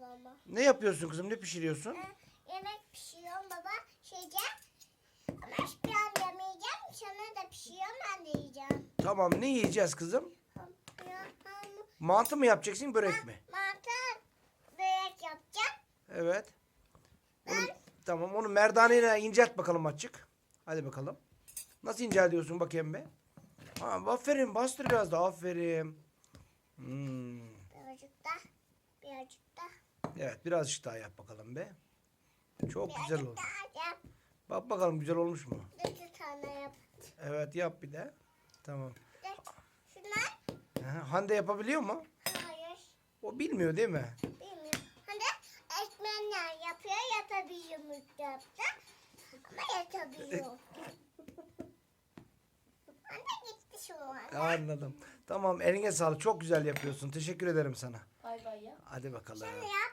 ama. Ne yapıyorsun kızım? Ne pişiriyorsun? Ee, yemek pişiriyorum baba. Şeyeceğim. Ama hiçbir an yemeyeceğim. Sana da pişiriyorum ben de yiyeceğim. Tamam ne yiyeceğiz kızım? Mantı mı yapacaksın börek mi? Mantı börek yapacağım. Evet. Onu, tamam onu merdaneyle incelt bakalım açık. Hadi bakalım. Nasıl inceliyorsun bakayım be? Ha, aferin bastır biraz da aferin. Hmm. Birazcık da. Birazcık. Evet birazcık daha yap bakalım be. Çok güzel Birazcık oldu. daha yap. Bak bakalım güzel olmuş mu? Bir tane yap. Evet yap bir de. Tamam. Şunlar. Hande yapabiliyor mu? Hayır. O bilmiyor değil mi? Bilmiyorum. Hani ekmenler yapıyor yapabiliyor mutfakta. Ama yapabiliyor. Anne gitti şu an. Anladım. Tamam eline sağlık. Çok güzel yapıyorsun. Teşekkür ederim sana. Bay bay ya. Hadi bakalım. Şunu yap.